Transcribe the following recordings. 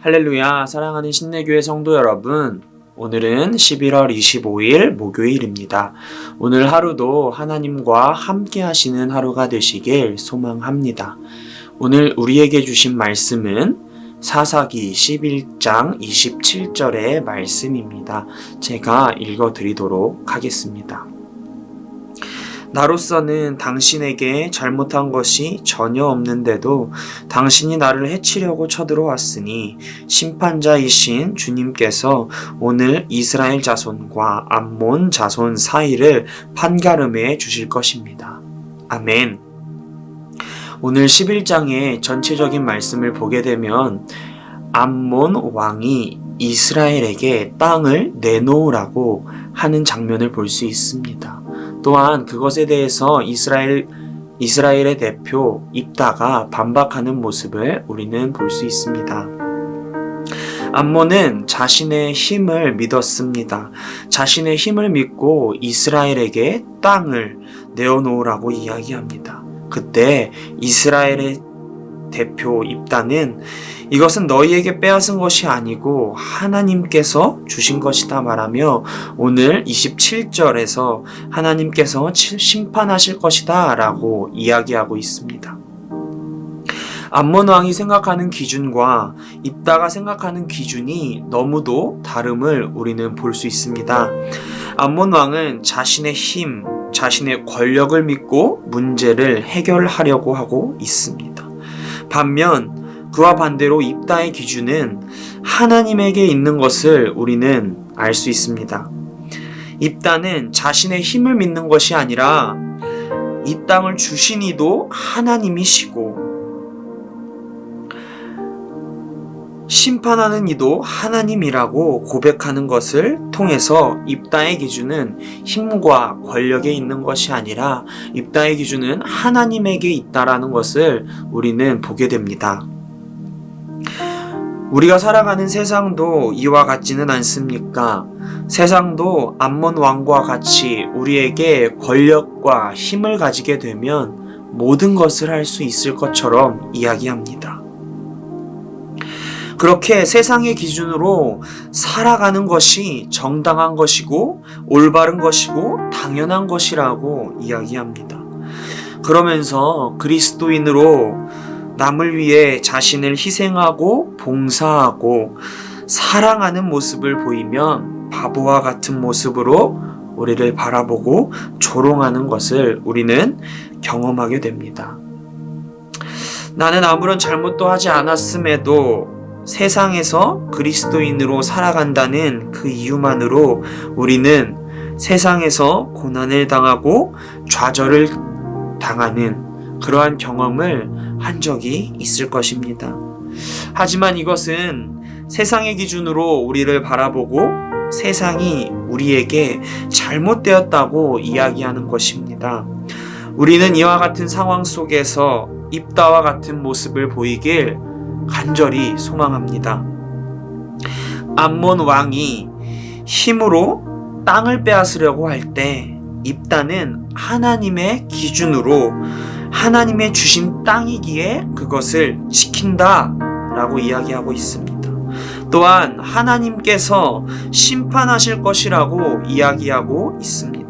할렐루야, 사랑하는 신내교회 성도 여러분. 오늘은 11월 25일 목요일입니다. 오늘 하루도 하나님과 함께 하시는 하루가 되시길 소망합니다. 오늘 우리에게 주신 말씀은 사사기 11장 27절의 말씀입니다. 제가 읽어 드리도록 하겠습니다. 나로서는 당신에게 잘못한 것이 전혀 없는데도 당신이 나를 해치려고 쳐들어왔으니 심판자이신 주님께서 오늘 이스라엘 자손과 암몬 자손 사이를 판가름해 주실 것입니다. 아멘. 오늘 11장의 전체적인 말씀을 보게 되면 암몬 왕이 이스라엘에게 땅을 내놓으라고 하는 장면을 볼 수 있습니다. 또한 그것에 대해서 이스라엘 이스라엘의 대표 입다가 반박하는 모습을 우리는 볼 수 있습니다. 암몬은 자신의 힘을 믿었습니다. 자신의 힘을 믿고 이스라엘에게 땅을 내어놓으라고 이야기합니다. 그때 이스라엘의 대표 입다는 이것은 너희에게 빼앗은 것이 아니고 하나님께서 주신 것이다 말하며 오늘 27절에서 하나님께서 심판하실 것이다 라고 이야기하고 있습니다. 암몬 왕이 생각하는 기준과 입다가 생각하는 기준이 너무도 다름을 우리는 볼 수 있습니다. 암몬 왕은 자신의 힘, 자신의 권력을 믿고 문제를 해결하려고 하고 있습니다. 반면 그와 반대로 입다의 기준은 하나님에게 있는 것을 우리는 알 수 있습니다. 입다는 자신의 힘을 믿는 것이 아니라 이 땅을 주신 이도 하나님이시고 심판하는 이도 하나님이라고 고백하는 것을 통해서 입다의 기준은 힘과 권력에 있는 것이 아니라 입다의 기준은 하나님에게 있다라는 것을 우리는 보게 됩니다. 우리가 살아가는 세상도 이와 같지는 않습니까? 세상도 암몬 왕과 같이 우리에게 권력과 힘을 가지게 되면 모든 것을 할 수 있을 것처럼 이야기합니다. 그렇게 세상의 기준으로 살아가는 것이 정당한 것이고 올바른 것이고 당연한 것이라고 이야기합니다. 그러면서 그리스도인으로 남을 위해 자신을 희생하고 봉사하고 사랑하는 모습을 보이면 바보와 같은 모습으로 우리를 바라보고 조롱하는 것을 우리는 경험하게 됩니다. 나는 아무런 잘못도 하지 않았음에도 세상에서 그리스도인으로 살아간다는 그 이유만으로 우리는 세상에서 고난을 당하고 좌절을 당하는 그러한 경험을 한 적이 있을 것입니다. 하지만 이것은 세상의 기준으로 우리를 바라보고 세상이 우리에게 잘못되었다고 이야기하는 것입니다. 우리는 이와 같은 상황 속에서 입다와 같은 모습을 보이길 간절히 소망합니다. 암몬 왕이 힘으로 땅을 빼앗으려고 할 때 입다는 하나님의 기준으로 하나님의 주신 땅이기에 그것을 지킨다 라고 이야기하고 있습니다. 또한 하나님께서 심판하실 것이라고 이야기하고 있습니다.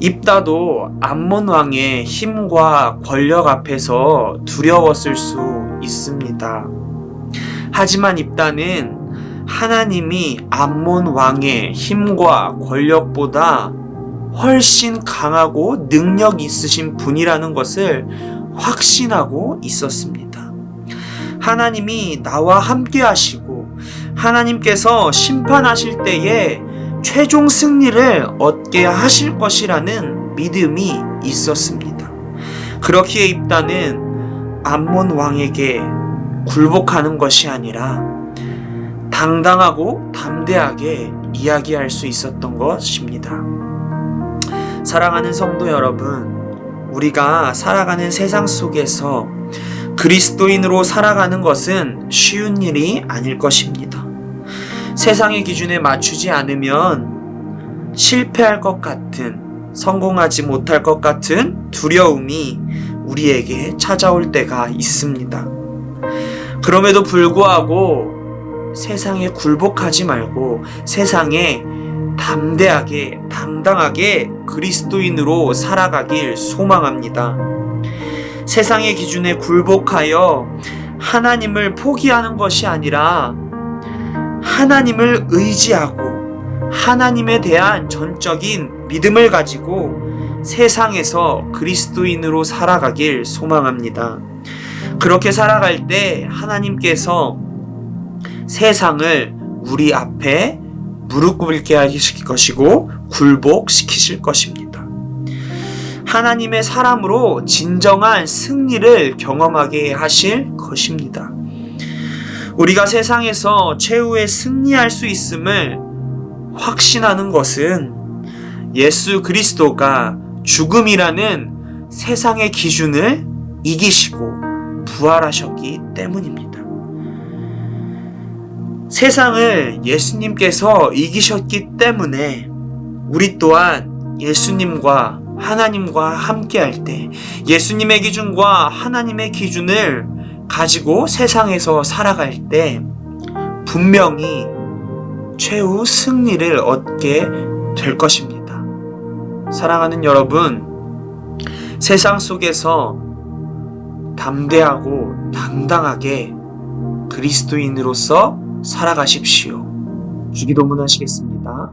입다도 암몬 왕의 힘과 권력 앞에서 두려웠을 수 있습니다. 하지만 입다는 하나님이 암몬 왕의 힘과 권력보다 훨씬 강하고 능력 있으신 분이라는 것을 확신하고 있었습니다. 하나님이 나와 함께 하시고 하나님께서 심판하실 때에 최종 승리를 얻게 하실 것이라는 믿음이 있었습니다. 그렇기에 입다는 암몬 왕에게 굴복하는 것이 아니라 당당하고 담대하게 이야기할 수 있었던 것입니다. 사랑하는 성도 여러분, 우리가 살아가는 세상 속에서 그리스도인으로 살아가는 것은 쉬운 일이 아닐 것입니다. 세상의 기준에 맞추지 않으면 실패할 것 같은, 성공하지 못할 것 같은 두려움이 우리에게 찾아올 때가 있습니다. 그럼에도 불구하고 세상에 굴복하지 말고 세상에 담대하게 당당하게 그리스도인으로 살아가길 소망합니다. 세상의 기준에 굴복하여 하나님을 포기하는 것이 아니라 하나님을 의지하고 하나님에 대한 전적인 믿음을 가지고 세상에서 그리스도인으로 살아가길 소망합니다. 그렇게 살아갈 때 하나님께서 세상을 우리 앞에 무릎 꿇게 하실 것이고 굴복시키실 것입니다. 하나님의 사람으로 진정한 승리를 경험하게 하실 것입니다. 우리가 세상에서 최후의 승리할 수 있음을 확신하는 것은 예수 그리스도가 죽음이라는 세상의 기준을 이기시고 부활하셨기 때문입니다. 세상을 예수님께서 이기셨기 때문에 우리 또한 예수님과 하나님과 함께 할 때 예수님의 기준과 하나님의 기준을 가지고 세상에서 살아갈 때 분명히 최후 승리를 얻게 될 것입니다. 사랑하는 여러분, 세상 속에서 담대하고 당당하게 그리스도인으로서 살아가십시오. 주기도문 하시겠습니다.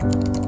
아멘